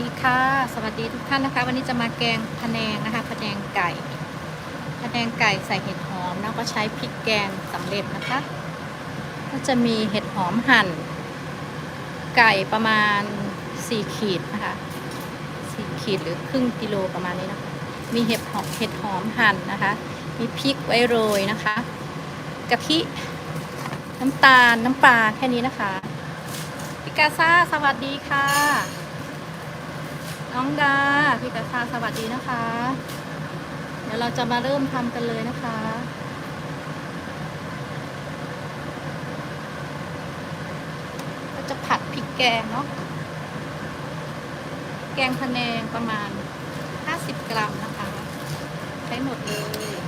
วัสดีค่ะ สวัสดีทุกท่านนะคะ วันนี้จะมาแกงพะแนงนะคะพะแนงไก่พะแนงไก่ใส่เห็ดหอมแล้วก็ใช้พริกแกงสำเร็จนะคะ ก็จะมีเห็ดหอมหั่น ไก่ประมาณ 4 ขีดนะคะ4ขีดหรือครึ่งกิโลประมาณนี้นะคะ มีเห็ดหอมเห็ดหอมหั่นนะคะ มีพริกไว้โรยนะคะกะทิน้ำตาลน้ำปลาแค่นี้นะคะพิกาซ่าสวัสดีค่ะ น้องดา พี่กาซ่าสวัสดีนะคะ เดี๋ยวเราจะมาเริ่มทำกันเลยนะคะก็จะผัดพริกแกงเนาะแกงพะแนงประมาณ 50 กรัมนะคะ ใช้หมดเลย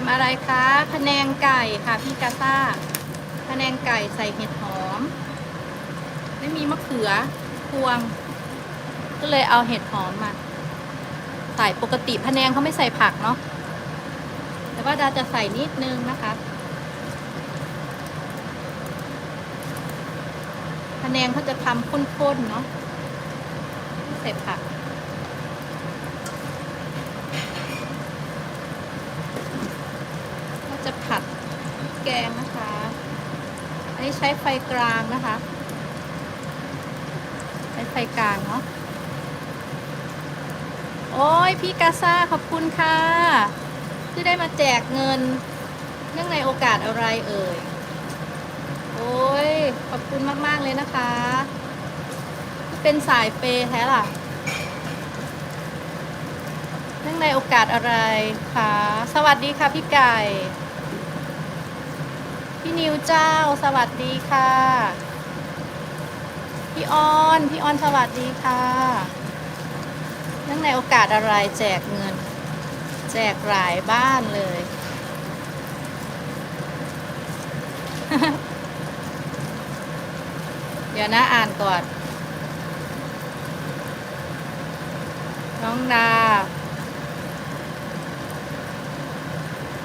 ทำ อะไรคะพะแนงไก่ค่ะพี่กาซ่าพะแนงไก่ใส่เห็ดหอม ไม่มีมะเขือพวง ก็เลยเอาเห็ดหอมมาใส่ปกติพะแนงเขาไม่ใส่ผักเนาะแต่ว่าดาจะใส่นิดนึงนะคะพะแนงเขาจะทำข้นๆเนาะไม่ใส่ผักจะผัด แกงนะคะ อันนี้ใช้ไฟกลางนะคะ ใช้ไฟกลางเนาะ โอ้ยพี่กาซ่าขอบคุณค่ะ ที่ได้มาแจกเงิน เนื่องในโอกาสอะไรเอ่ย โอ้ยขอบคุณมากๆเลยนะคะ เป็นสายเปย์แท้ล่ะเนื่องในโอกาสอะไรคะ สวัสดีค่ะพี่ไก่ พี่นิวเจ้าสวัสดีค่ะ พี่ออน พี่ออนสวัสดีค่ะเนื่องในโอกาสอะไรแจกเงิน แจกหลายบ้านเลย เดี๋ยวนะอ่านก่อน น้องดา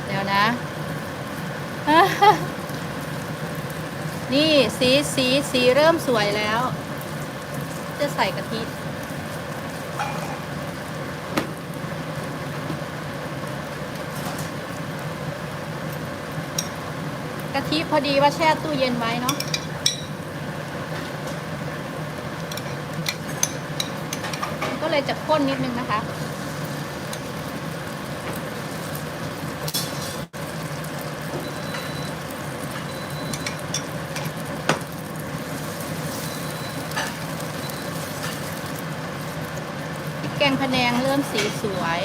เดี๋ยวนะ นี่สีสีสีเริ่มสวยแล้ว จะใส่กะทิกะทิพอดีว่าแช่ตู้เย็นไว้เนาะก็เลยจะข้นนิดนึงนะคะ พริกแกงพะแนงเริ่มสีสวย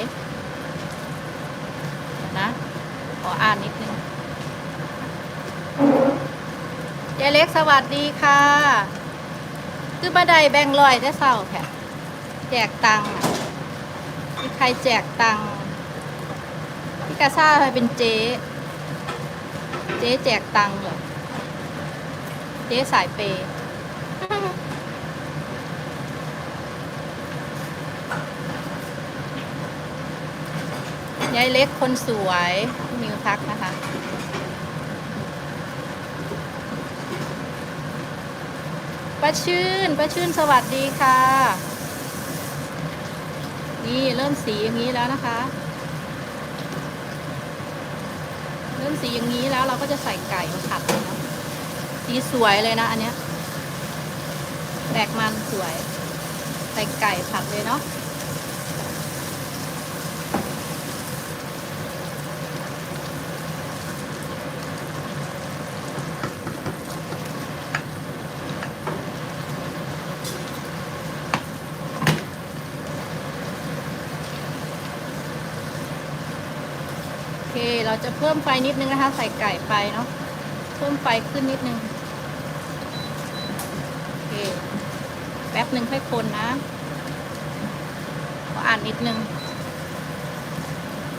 นะ ขออ่านนิดนึงยายเล็กสวัสดีค่ะคือบันไดแบ่งลอยได้เศร้าแค่แจกตังค์น่ะมีใครแจกตังค์พี่กาซ่าไปเป็นเจ๊ เจ๊แจกตังค์เหรอ เจ๊สายเปย์ ยายเล็กคนสวยพี่นิวทักนะคะ ป้าชื่น ป้าชื่นสวัสดีค่ะ นี่เริ่มสีอย่างนี้แล้วนะคะ เริ่มสีอย่างนี้แล้วเราก็จะใส่ไก่มาผัดเลยนะสีสวยเลยนะอันเนี้ยแตกมันสวย ใส่ไก่ผัดเลยเนาะ โอเค เรา จะเพิ่มไฟนิดนึงนะคะ ใส่ไก่ไปเนาะเพิ่มไฟขึ้นนิดนึงโอเคหนึ่งค่อยคนนะขออ่านนิดนึง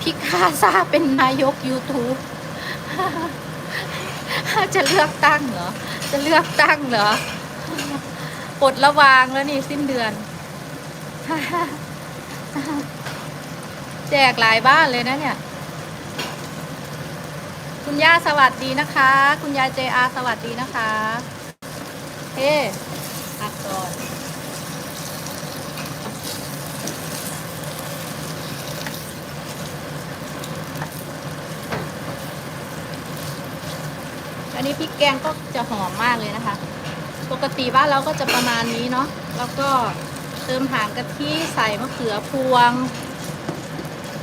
พิคาซาเป็นนายก YouTube จะเลือกตั้งเหรอ จะเลือกตั้งเหรอปลดระวางแล้วนี่สิ้นเดือน แจกหลายบ้านเลยนะเนี่ย คุณย่าสวัสดีนะคะ คุณยายเจอาสวัสดีนะคะเฮ้พักก่อนอันนี้พริกแกงก็จะหอมมากเลยนะคะ ปกติบ้านเราก็จะประมาณนี้เนาะ แล้วก็เติมหางกะทิใส่มะเขือพวง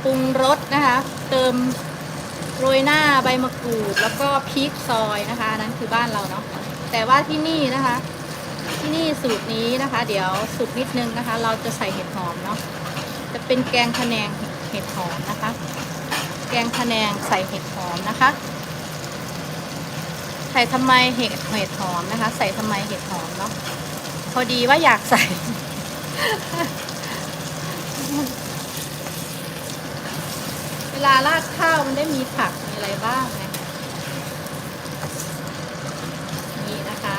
ปรุงรสนะคะ เติม โรยหน้าใบมะกรูดแล้วก็พริกซอยนะคะนั้นคือบ้านเราเนาะแต่ว่าที่นี่นะคะ ที่นี่สูตรนี้นะคะ เดี๋ยวสุกนิดนึงนะคะ เราจะใส่เห็ดหอมเนาะจะเป็นแกงพะแนงเห็ดหอมนะคะ แกงพะแนงใส่เห็ดหอมนะคะ ใส่ทำไมเห็ดเห็ดหอมนะคะ ใส่ทำไมเห็ดหอมเนาะพอดีว่าอยากใส่ เวลาราดข้าวมันได้มีผักมีอะไรบ้างไงนี่นะคะ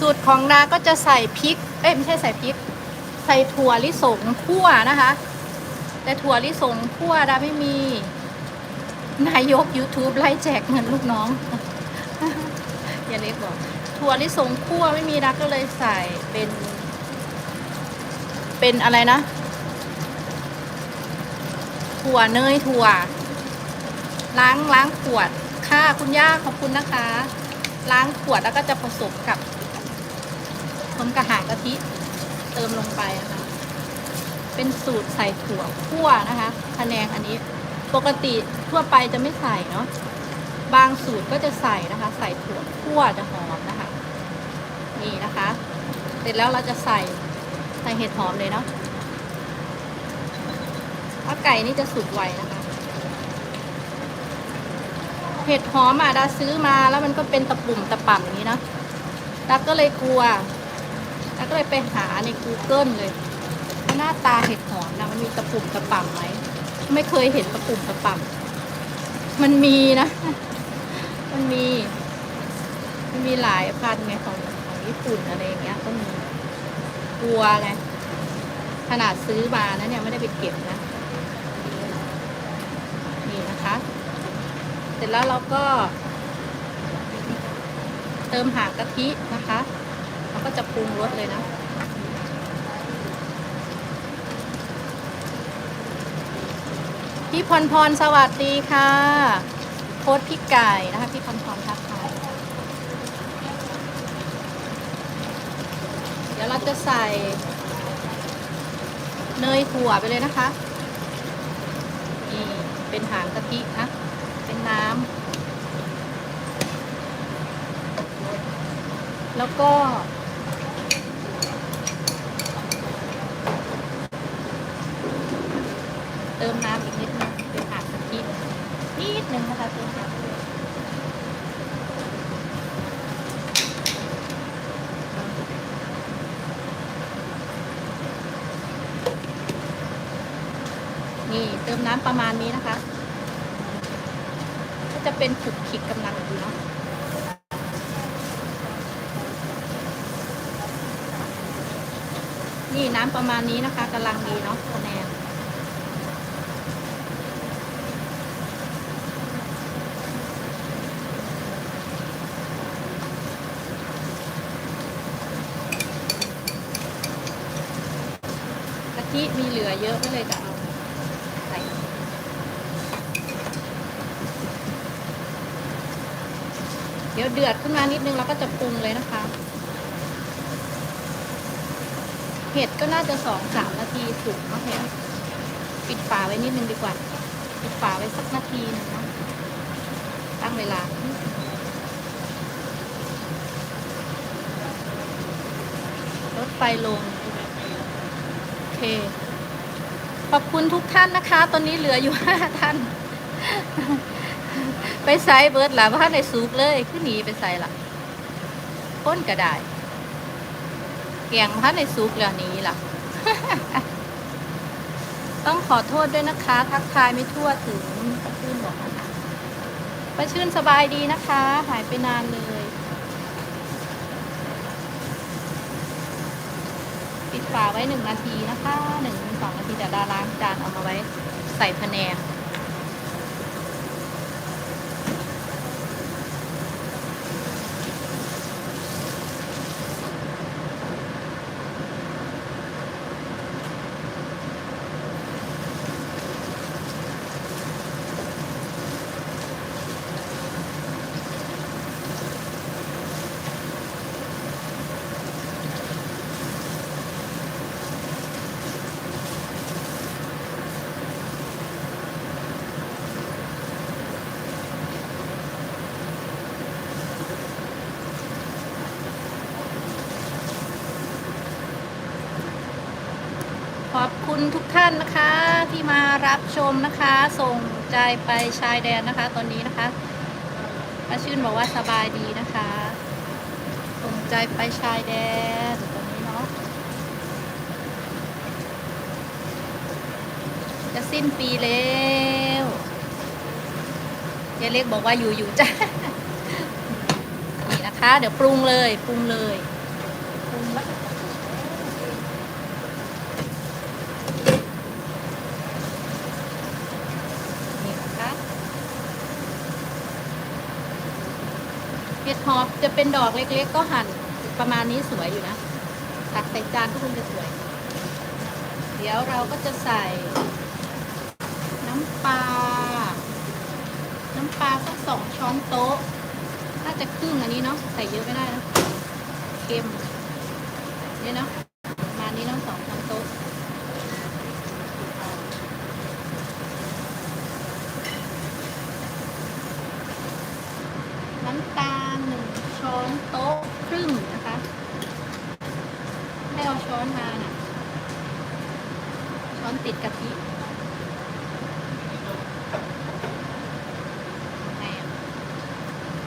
สู ตรของนาก็จะใส่พริก เอ้ยไม่ใช่ใส่พริก ใส่ถั่วลิสงคั่วนะคะ แต่ถั่วลิสงคั่วดาไม่มี นายก YouTube ไล่แจกเงินลูกน้อง อย่าเล็กบอกถั่วลิสงคั่วไม่มีดาก็เลยใส่เป็น เป็นอะไรนะ ถั่วเนยถั่ว ล้างล้างขวดค่ะคุณย่าขอบคุณนะคะ ล้างขวดแล้วก็จะผสมกับ มกับหางกะทิ เติมลงไปนะคะ เป็นสูตรใส่ถั่วคั่วนะคะพะแนงอันนี้ปกติทั่วไปจะไม่ใส่เนาะบางสูตรก็จะใส่นะคะ ใส่ถั่วคั่วจะหอมนะคะ นี่นะคะ เสร็จแล้วเราจะใส่ใส่เห็ดหอมเลยเนาะเพราะไก่นี่จะสุกไวนะคะ เห็ดหอมอะดาซื้อมาแล้วมันก็เป็นตะปุ่มตะป่ำอย่างนี้เนาะดาก็เลยกลัว ดาก็เลยไปหาใน Google เลยว่าหน้าตาเห็ดหอมนะมันมีตะปุ่มตะป่ำไหมไม่เคยเห็นตะปุ่มตะป่ำมันมีนะ มันมี มันมีหลายพันธุ์ไงของของญี่ปุ่นอะไรอย่างเงี้ยก็มีกลัวไงขนาดซื้อมานะเนี่ยไม่ได้ไปเก็บนะ นี่นะคะ เสร็จแล้วเราก็ เติมหางกะทินะคะ เราก็จะปรุงรสเลยนะ พี่พรพรสวัสดีค่ะ โพสพี่ไก่นะคะ พี่พรพรทักทายเดี๋ยวเราจะใส่เนยถั่วไปเลยนะคะ นี่เป็นหางกะทินะ เป็นน้ำแล้วก็ ติมน้ำอีกนิดนึงเป็นหางกะทินิดนึงนะคะเติมน้ำด้วยนี่เติมน้ำประมาณนี้นะคะ ก็จะเป็นขุกขิกกำลังดีเนาะนี่น้ำประมาณนี้นะคะกำลังดีเนาะคะแนน ทิมีเห ลือเยอะก็เลยจะเอาใส่เดี๋ยวเดือดขึ้นมานิดนึงเราก็จะปรุงเลยนะคะ เห็ดก็น่าจะสองสามนาทีสุกเนาะเห็ดปิดฝาไว้นิดนึงดีกว่า ปิดฝาไว้สักนาทีนึงเนาะตั้งเวลาลดไฟลง โอเค ขอบคุณทุกท่านนะคะ ตอนนี้เหลืออยู่ห้าท่าน ไปใส่เบิร์ดล่ะว่าในซุปเลยขึ้นหนีไปใส่ล่ะพ้นก็ได้เกียงพระในซุปแล้วนี้ล่ะ ต้องขอโทษด้วยนะคะ ทักทายไม่ทั่วถึงป้าชื่นบอกนะคะป้าชื่นสบายดีนะคะ หายไปนานเลย ปิด ฝาไว้หนึ่งนาทีนะคะหนึ่งสองนาทีแต่ดาล้างจานเอามาไว้ใส่พะแนง คุณทุกท่านนะคะที่มารับชมนะคะ ส่งใจไปชายแดนนะคะ ตอนนี้นะคะป้าชื่นบอกว่าสบายดีนะคะ ส่งใจไปชายแดนตอนนี้เนาะจะสิ้นปีแล้วยายเล็กบอกว่าอยู่อยู่จ้ะนี่นะคะ เดี๋ยวปรุงเลยปรุงเลยปรุงแล้วก็ นี่นะคะเห็ดหอม จะเป็นดอกเล็กๆ ก็หั่นประมาณนี้สวยอยู่นะตักใส่จานก็คงจะสวย เดี๋ยวเราก็จะใส่ น้ำปลา น้ำปลาสักสองช้อนโต๊ะ น่าจะครึ่งอันนี้เนาะใส่เยอะไม่ได้นะเค็มเนี่ยเนาะประมาณนี้เนาะสองช้อนโต๊ะ น้ำตาลหนึ่งช้อนโต๊ะครึ่งนะคะให้เอาช้อนมาน่ะ ช้อนติดกะทิไงอะ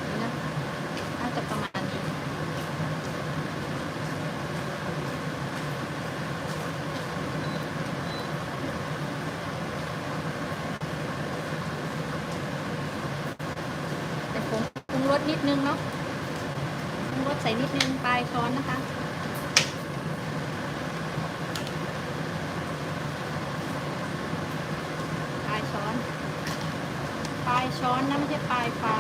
นี่นะน่าจะประมาณนี้ แต่ผมปรุงร สนิดนึงเนาะปรุงรสใส่นิดนึงปลายช้อนนะคะปลายช้อนปลายช้อนนะไม่ใช่ปลายฟ้า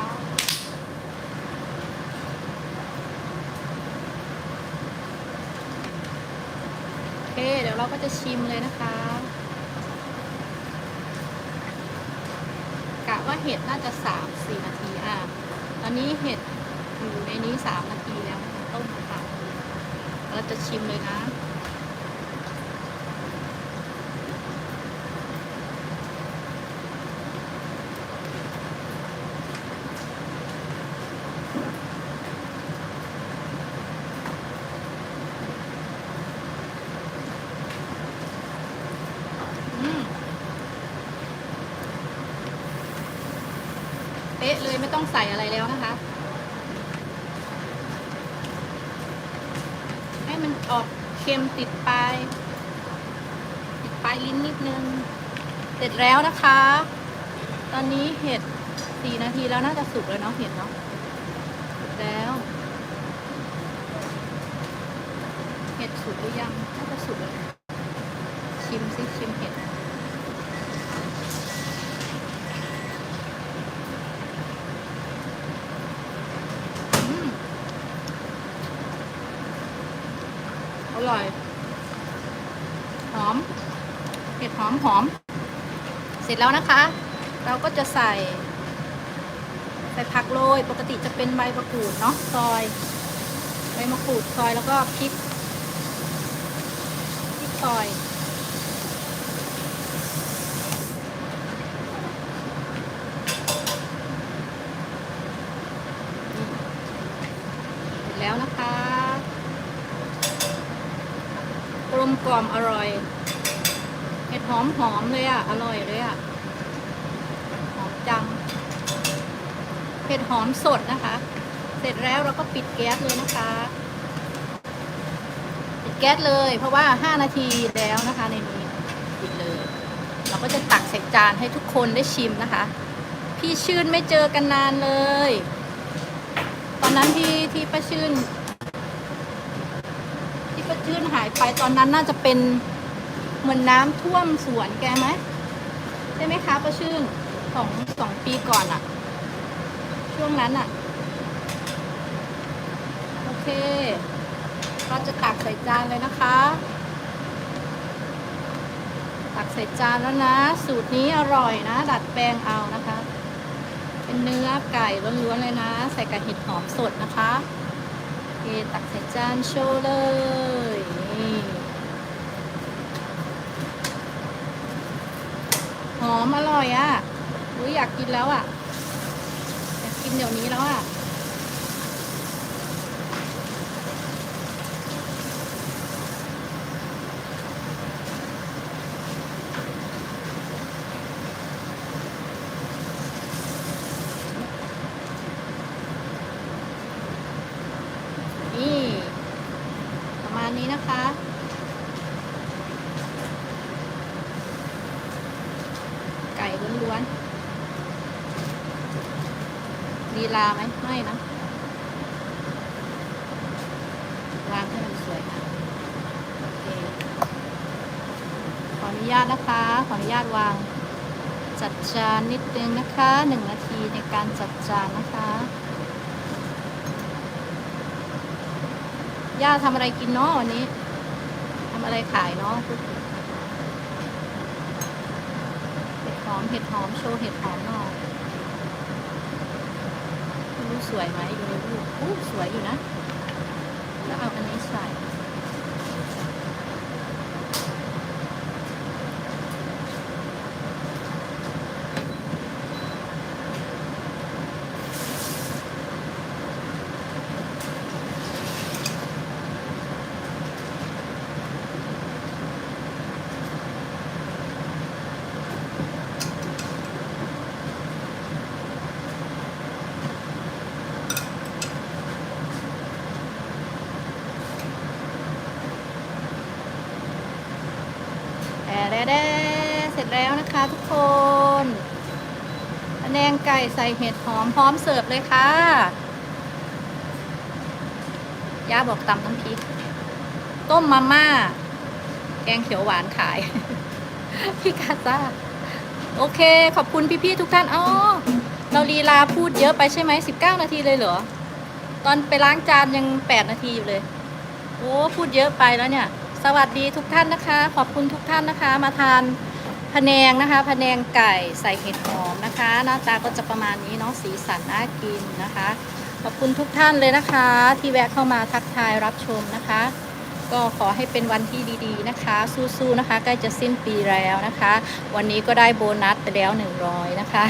โอเคเดี๋ยวเราก็จะชิมเลยนะคะกะว่าเห็ดน่าจะสามสี่นา อนนี้เห็ดอยู่ในนี้สามนาทีแล้วต้มค่ะเราจะชิมเลยนะ ป๊ะเลยไม่ต้องใส่อะไรแล้วนะคะ ให้มันออกเค็มติดปลาย ติดปลายลิ้นนิดนึง เสร็จแล้วนะคะ ตอนนี้เห็ดสี่นาทีแล้วน่าจะสุกแล้วเนาะเห็ดเนาะสุกแล้ว เห็ดสุกหรือยัง น่าจะสุกแล้ว ชิมซิชิมเห็ด อืมอร่อย หอม เหอม เสร็จแล้วนะคะ เราก็จะใส่ ใส่ผักโรยปกติจะเป็นใบมะกรูดเนาะซอย ใบมะกรูดซอยแล้วก็พริกพริกซอยเสร็จแล้วนะคะ กลมกล่อมอร่อย หอมหอมเลยอะ อร่อยเลยอะ หอมจังเห็ดหอมสดนะคะ เสร็จแล้วเราก็ปิดแก๊สเลยนะคะ ปิดแก๊สเลย เพราะว่า 5 นาทีแล้วนะคะในนี้ปิดเลย เราก็จะตักใส่จานให้ทุกคนได้ชิมนะคะ พี่ชื่นไม่เจอกันนานเลย ตอนนั้นที่ที่ป้าชื่น ที่ป้าชื่นหายไปตอนนั้นน่าจะเป็น เหมือนน้ำท่วมสวนแกไหมใช่ไหมคะป้าชื่นสองสองปีก่อนอะช่วงนั้นอะโอเค เราจะตักใส่จานเลยนะคะ ตักใส่จานแล้วนะ สูตรนี้อร่อยนะ ดัดแปลงเอานะคะ เป็นเนื้อไก่ล้วนๆเลยนะ ใส่กับเห็ดหอมสดนะคะโอเคตักใส่จานโชว์เลยนี่ห อมอร่อยอะ่ะอุ้ยอยากกินแล้วอะ่ะ อยากกินเดี๋ยวนี้แล้วอะ่ะ นี่ประมาณนี้นะคะ ไก่ล้วนๆลีลาไหมไม่นะ วางให้มันสวยนะโอเค ขออ นุญาตนะคะ ขออนุญาตวาง จัดจานนิดนึงนะคะหนึ่งนาทีในการจัดจานนะคะย่าทำอะไรกินเนาะวันนี้ทำอะไรขายเนาะเห็ดหอมเห็ดหอมโชว์เห็ดหอมหน่อยรู้สวยไหมดูในรูปอู้สวยอยู่นะแล้วเอาอันนี้ใส่ แต่แด้เสร็จแล้วนะคะทุกคนพะแนง ไก่ใส่เห็ดหอมพร้อมเสิร์ฟเลยค่ะ ย่าบอกตำน้ำพริก ต้มมาม่า แกงเขียวหวานขาย พี่กาซ่าโอเค ขอบคุณพี่ๆทุกท่านอ๋อเราลีลาพูดเยอะไปใช่ไหมสิบเก้านาทีเลยเหรอ ตอนไปล้างจานยังแปดนาทีอยู่เลย โอ้พูดเยอะไปแล้วเนี่ย สวัสดีทุกท่านนะคะ ขอบคุณทุกท่านนะคะ มาทาน พนงนะคะพนงไก่ใส่เห็ดหอมนะคะ หน้าตาก็จะประมาณนี้เนาะสีสันน่ากินนะคะ ขอบคุณทุกท่านเลยนะคะ ที่แวะเข้ามาทักทายรับชมนะคะ ก็ขอให้เป็นวันที่ดีๆนะคะ สู้ๆนะคะใกล้จะสิ้นปีแล้วนะคะ วันนี้ก็ได้โบนัสไปแล้ว 100 นะคะ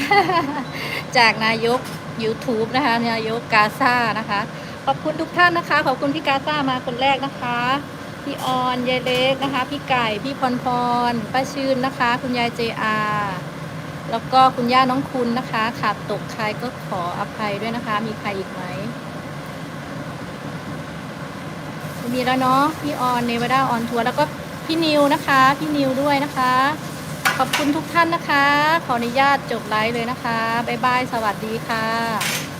จากนายก YouTube นะคะนายกกาซ่านะคะ ขอบคุณทุกท่านนะคะ ขอบคุณพี่กาซ่ามาคนแรกนะคะ พี่ออนยายเล็กนะคะ พี่ไก่พี่พรพรป้าชื่นนะคะ คุณยายเจอาแล้วก็คุณย่าน้องคุณนะคะขาดตกใครก็ขออภัยด้วยนะคะ มีใครอีกไหมม่มีแล้วเนาะพี่ออนเนวาดาออนทัวร์แล้วก็พี่นิวนะคะ พี่นิวด้วยนะคะ ขอบคุณทุกท่านนะคะ ขออนุญาตจบไลฟ์เลยนะคะบ๊ายบายสวัสดีค่ะ